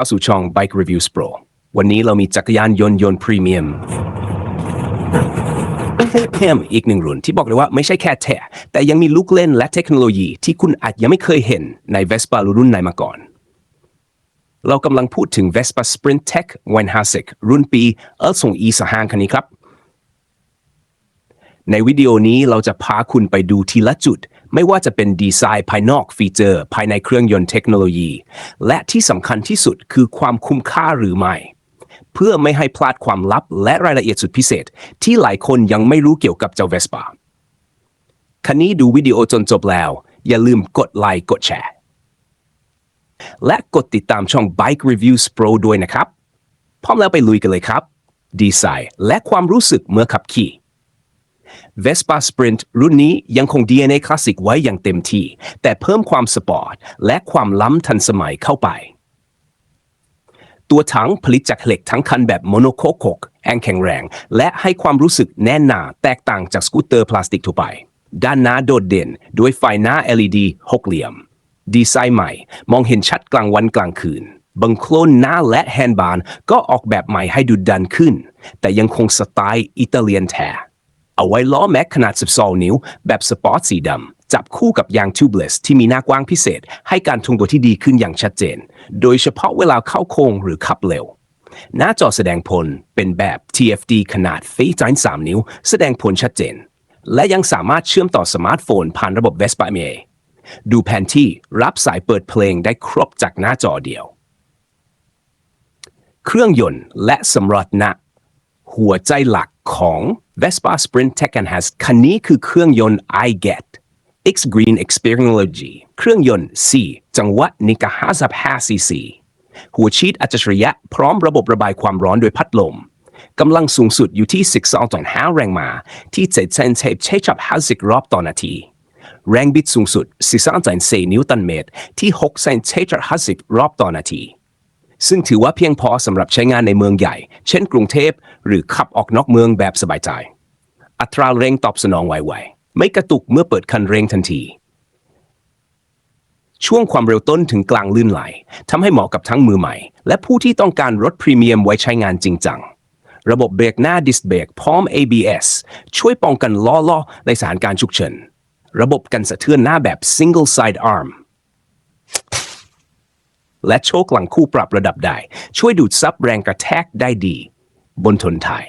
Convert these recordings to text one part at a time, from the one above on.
ข้าสู่ช่อง Bike Reviews Pro วันนี้เรามีจักรยานยนต์ยนต์พรีเมียมเพิ่มอีกหนึ่งรุ่นที่บอกเลยว่าไม่ใช่แค่แท้แต่ยังมีลูกเล่นและเทคโนโลยีที่คุณอาจยังไม่เคยเห็นใน Vespa รุ่นไหนมาก่อน เรากำลังพูดถึง Vespa Sprint Tech 150รุ่นปีเอลส่ง E สหางคันนี้ครับ ในวิดีโอนี้เราจะพาคุณไปดูทีละจุด ไม่ว่าจะเป็นดีไซน์ภายนอกฟีเจอร์ ภายในเครื่องยนต์เทคโนโลยี และที่สำคัญที่สุดคือความคุ้มค่าหรือไม่ เพื่อไม่ให้พลาดความลับและรายละเอียดสุดพิเศษ ที่หลายคนยังไม่รู้เกี่ยวกับเจ้า Vespa คันนี้ดูวิดีโอจนจบแล้ว อย่าลืมกดไลค์กดแชร์ และกดติดตามช่อง Bike Reviews Pro ด้วยนะครับ พร้อมแล้วไปลุยกันเลยครับ ดีไซน์และความรู้สึกเมื่อขับขี่ Vespa Sprint รุ่นนี้ยังคง DNA คลาสสิกไว้อย่างเต็มที่ แต่เพิ่มความสปอร์ต และความล้ำทันสมัยเข้าไป ตัวถังผลิตจากเหล็กทั้งคันแบบโมโนโคโคกแองแข็งแรง และให้ความรู้สึกแน่นหนาแตกต่างจากสกูตเตอร์พลาสติกทั่วไป ด้านหน้าโดดเด่นด้วยไฟหน้า LED หกเหลี่ยม ดีไซน์ใหม่ มองเห็นชัดกลางวันกลางคืนบังโคลนหน้าและแฮนด์บาร์ก็ออกแบบใหม่ให้ดูดันขึ้น แต่ยังคงสไตล์อิตาเลียนแท้ เอาไว้ล้อแม็กขนาด 12 นิ้ว แบบสปอร์ตสีดำ จับคู่กับยาง tubeless ที่มีหน้ากว้างพิเศษ ให้การทรงตัวที่ดีขึ้นอย่างชัดเจน โดยเฉพาะเวลาเข้าโค้งหรือขับเร็ว หน้าจอแสดงผลเป็นแบบ TFT ขนาดเฟซจาน3นิ้ว แสดงผลชัดเจน และยังสามารถเชื่อมต่อสมาร์ทโฟนผ่านระบบ Vespa MA ดูแผนที่รับสายเปิดเพลงได้ครบจากหน้าจอเดียว เครื่องยนต์และสมรรถนะ หัวใจหลัก ของ Vespa Sprint Tech a n Has คันนี้คือเครื่องยนต์ iGet X Green Experience เครื่องยนต์4จังหวะนิกา55 cc หัวชีตอัจฉริยะพร้อมระบบระบายความร้อนโดยพัดลมกำลังสูงสุดอยู่ที่12.5 แรงม้าที่7เซนเทปใช้จับ50รอบต่อนาที แรงบิดสูงสุด13.4 นิวตันเมตร ที่6เซนเทป50รอบต่อนาที ซึ่งถือว่าเพียงพอสำหรับใช้งานในเมืองใหญ่ เช่นกรุงเทพ หรือขับออกนอกเมืองแบบสบายใจ อัตราเร่งตอบสนองไวๆ ไม่กระตุกเมื่อเปิดคันเร่งทันที ช่วงความเร็วต้นถึงกลางลื่นไหลทำให้เหมาะกับทั้งมือใหม่ และผู้ที่ต้องการรถพรีเมียมไว้ใช้งานจริงจัง ระบบเบรกหน้าดิสเบรกพร้อม ABS ช่วยป้องกันล้อล้อในสถานการณ์ฉุกเฉิน ระบบกันสะเทือนหน้าแบบ single side arm และโชคหลังคู่ปรับระดับได้ ช่วยดูดซับแรงกระแทกได้ดี บนทนไทย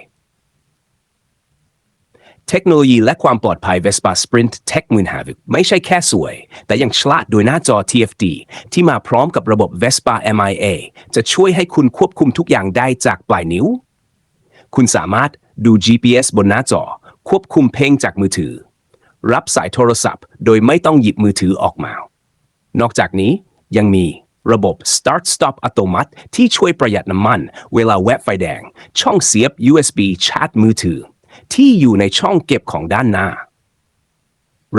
เทคโนโลยีและความปลอดภัย Vespa Sprint Tech 150ไม่ใช่แค่สวย แต่ยังฉลาดโดยหน้าจอ TFT ที่มาพร้อมกับระบบ Vespa MIA จะช่วยให้คุณควบคุมทุกอย่างได้จากปลายนิ้ว คุณสามารถดู GPS บนหน้าจอ ควบคุมเพลงจากมือถือ รับสายโทรศัพท์ โดยไม่ต้องหยิบมือถือออกมา นอกจากนี้ยังมี ระบบ Start Stop อัตโนมัติที่ช่วยประหยัดน้ำมัน เวลาแวะไฟแดง ช่องเสียบ USB ชาร์จมือถือ ที่อยู่ในช่องเก็บของด้านหน้า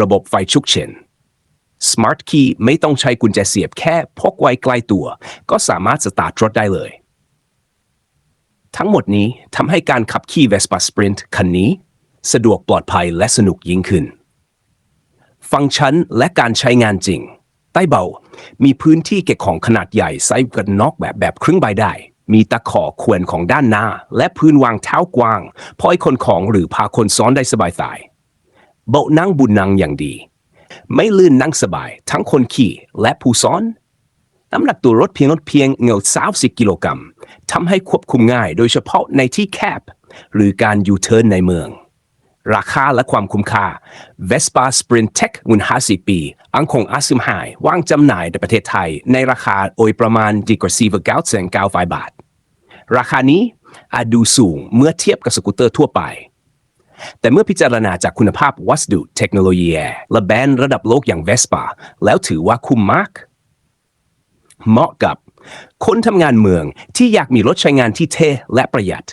ระบบไฟฉุกเฉิน Smart Key ไม่ต้องใช้กุญแจเสียบแค่พกไว้ใกล้ตัว ก็สามารถสตาร์ทรถได้เลย ทั้งหมดนี้ทำให้การขับขี่ Vespa Sprint คันนี้ สะดวกปลอดภัยและสนุกยิ่งขึ้น ฟังก์ชันและการใช้งานจริง ใต้เบา มีพื้นที่เก็บของขนาดใหญ่ไซส์กันน็อกแบบแบบครึ่งใบได้ มีตะขอขวนของด้านหน้า และพื้นวางเท้ากว้าง พอให้คนของหรือพาคนซ้อนได้สบายสาย เบาะนั่งบุญนังอย่างดี ไม่ลื่นนั่งสบาย ทั้งคนขี่และผู้ซ้อนน้ำหนักตัวรถเพียงลดเพียงเงา30กิโลกรัมทำให้ควบคุมง่ายโดยเฉพาะในที่แคบ หรือการยูเทิร์นในเมือง ราคาและความคุ้มค่า Vespa Sprint Tech มุน50 ปี อังคงอาซึมหายวางจำหน่ายในประเทศไทย ในราคาโดยประมาณดีกว่า4 9 9 9บาท ราคานี้อาจดูสูงเมื่อเทียบกับสกูตเตอร์ทั่วไป แต่เมื่อพิจารณาจากคุณภาพวัสดุเทคโนโลยีและแบรนด์ระดับโลกอย่าง Vespa แล้วถือว่าคุ้มมาก เหมาะกับคนทำงานเมืองที่อยากมีรถใช้งานที่เท่และประหยัด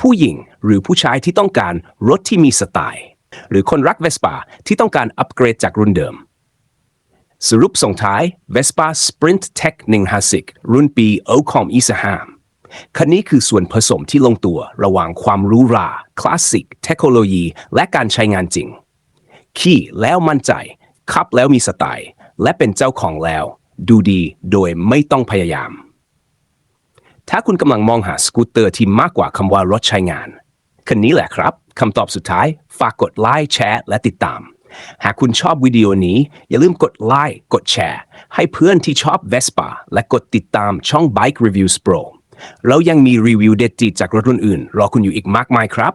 ผู้หญิงหรือผู้ชายที่ต้องการรถที่มีสไตล์ หรือคนรัก Vespa ที่ต้องการอัปเกรดจากรุ่นเดิม สรุปส่งท้าย Vespa Sprint Tech 150รุ่นปี Ocom e s a h a m คันนี้คือส่วนผสมที่ลงตัวระหว่างความรู้รา คลาสสิก เทคโนโลยี และการใช้งานจริง ขี่แล้วมั่นใจ ขับแล้วมีสไตล์ และเป็นเจ้าของแล้ว ดูดีโดยไม่ต้องพยายาม ถ้าคุณกำลังมองหาสกูตเตอร์ที่มากกว่าคำว่ารถใช้งานคันนี้แหละครับคำตอบสุดท้าย ฝากกดไลค์แชร์และติดตาม หากคุณชอบวิดีโอนี้ อย่าลืมกดไลค์กดแชร์ ให้เพื่อนที่ชอบ Vespa และกดติดตามช่อง Bike Reviews Pro เรายังมีรีวิวเด็ดๆจากรถรุ่นอื่น รอคุณอยู่อีกมากมายครับ